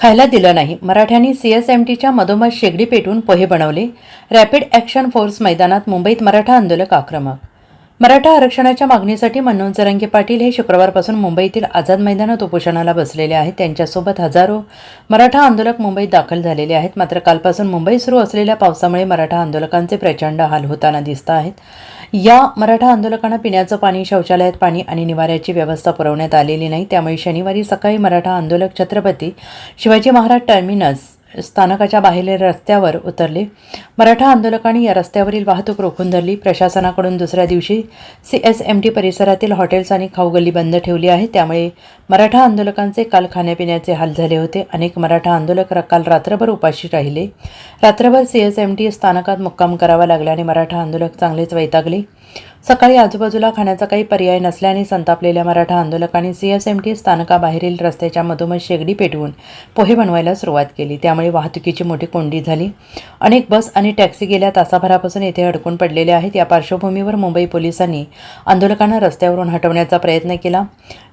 खायला दिलं नाही. मराठ्यांनी सी एस एम टीच्या मधोमध शेगडी पेटून पोहे बनवले. रॅपिड ॲक्शन फोर्स मैदानात मुंबईत मराठा आंदोलक आक्रमक मराठा आरक्षणाच्या मागणीसाठी मनोज जरांगे पाटील हे शुक्रवारपासून मुंबईतील आझाद मैदानात उपोषणाला बसलेले आहेत. त्यांच्यासोबत हजारो मराठा आंदोलक मुंबईत दाखल झालेले आहेत. मात्र कालपासून मुंबईत सुरू असलेल्या पावसामुळे मराठा आंदोलकांचे प्रचंड हाल होताना दिसत आहेत. या मराठा आंदोलकांना पिण्याचं पाणी शौचालयात पाणी आणि निवाऱ्याची व्यवस्था पुरवण्यात आलेली नाही. त्यामुळे शनिवारी सकाळी मराठा आंदोलक छत्रपती शिवाजी महाराज टर्मिनस स्थानकाच्या बाहेरील रस्त्यावर उतरले. मराठा आंदोलकांनी या रस्त्यावरील वाहतूक रोखून धरली. प्रशासनाकडून दुसऱ्या दिवशी सी एस एम टी परिसरातील हॉटेल्स आणि खाऊगल्ली बंद ठेवली आहे. त्यामुळे मराठा आंदोलकांचे काल खाण्यापिण्याचे हाल झाले होते. अनेक मराठा आंदोलक काल रात्रभर उपाशी राहिले. रात्रभर सी एस एम टी स्थानकात मुक्काम करावा लागल्याने मराठा आंदोलक चांगलेच वैतागले. सकाळी आजूबाजूला खाण्याचा काही पर्याय नसल्याने संतापलेल्या मराठा आंदोलकांनी सी एस एम टी स्थानकाबाहेरील रस्त्याच्या मधोमध शेगडी पेटवून पोहे बनवायला सुरुवात केली. त्यामुळे वाहतुकीची मोठी कोंडी झाली. अनेक बस आणि टॅक्सी गेल्या तासाभरापासून येथे अडकून पडलेल्या आहेत. या पार्श्वभूमीवर मुंबई पोलिसांनी आंदोलकांना रस्त्यावरून हटवण्याचा प्रयत्न केला.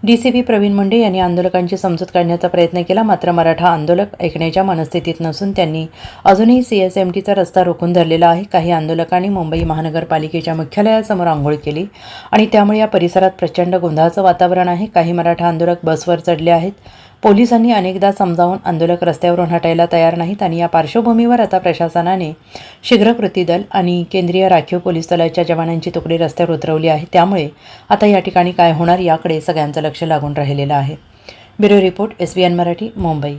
D C P Pravin Munde यांनी आंदोलकांची समजूत काढण्याचा प्रयत्न केला. मात्र मराठा आंदोलक ऐकण्याच्या मनस्थितीत नसून त्यांनी अजूनही सी एस एम टीचा रस्ता रोखून धरलेला आहे. काही आंदोलकांनी मुंबई महानगरपालिकेच्या मुख्यालयासमोर आंघोळ केली आणि त्यामुळे या परिसरात प्रचंड गोंधळाचं वातावरण आहे. काही मराठा आंदोलक बसवर चढले आहेत. पोलिसांनी अनेकदा समजावून आंदोलक रस्त्यावरून हटायला तयार नाहीत आणि या पार्श्वभूमीवर आता प्रशासनाने शीघ्र कृती दल आणि केंद्रीय राखीव पोलीस दलाच्या जवानांची तुकडी रस्त्यावर उतरवली आहे. त्यामुळे आता या ठिकाणी काय होणार याकडे सगळ्यांचं लक्ष लागून राहिलेलं आहे. Bureau report S B N Marathi Mumbai.